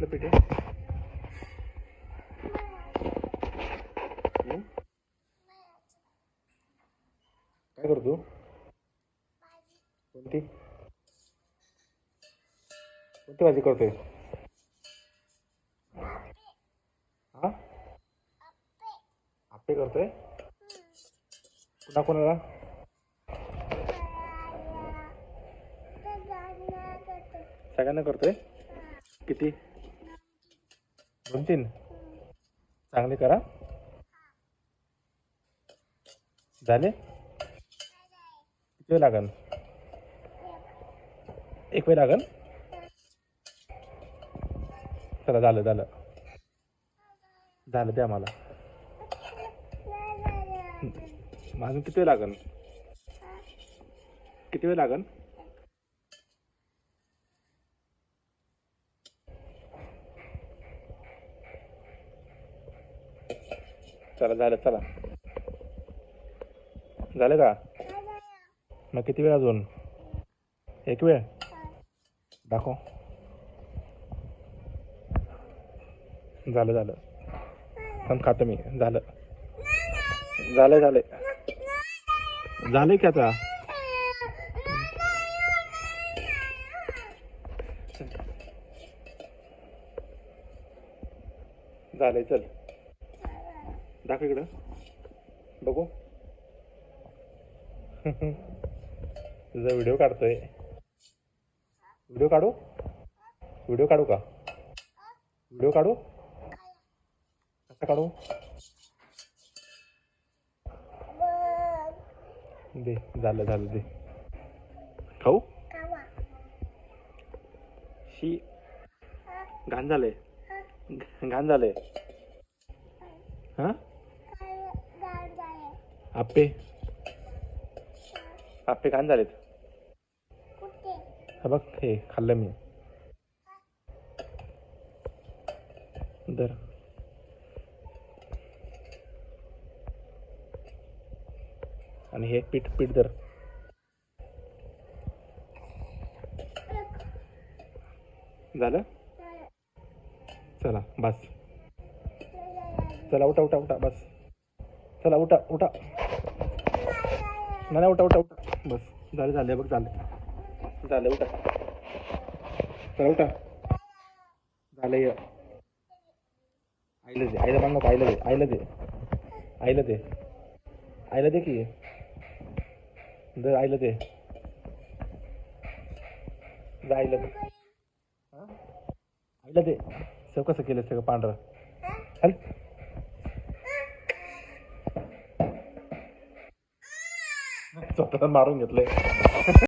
कुठलं पीठ आहे. काय करतो? कोणती? कोणती भाजी करतोय? हा? आपे करतोय? पुन्हा कोणाला? सगळ्यांना करतोय? किती? दोन तीन चांगले करा. झाले? किती वेळ लागन? एक वेळ लागन? चला झालं झालं. झालं द्या मला. अजून किती वेळ लागन? किती वेळ लागन? चला झालं चला. झालं का? मग किती वेळ अजून? एक वेळ? दाखव. झालं झालं. पण खातो मी. झालं. झालं झालं. झालं की आता? झालंय चल. दाखव इकडं. बघू. तुझा व्हिडिओ काढतोय. व्हिडिओ काढू? व्हिडिओ काढू का? व्हिडिओ काढू? कसा काढू? दे झालं झालं दे. खाऊ? शी. घाण झालंय. घाण झालंय. हां? आप्पे आप्पे घाण झालेत. हा बघ हे खाल्लं मी. दर. आणि हे पीठ पीठ दर. झालं? चला बस. चला उठा उठा उठा बस. चला उठा उठा. नाही नाही, उठा उठा उठा. बस झालं झालं बघ झाले. झालं उठा. चला उठा. झालं ये. आईला दे आईला मान नको आईला दे आईला दे. आईला दे. आईला दे की. दर आईला दे. जा आईला दे. हा? आईला दे. सव कसं केलं सगळं पांढरं? चालेल स्वतः मारून घेतलंय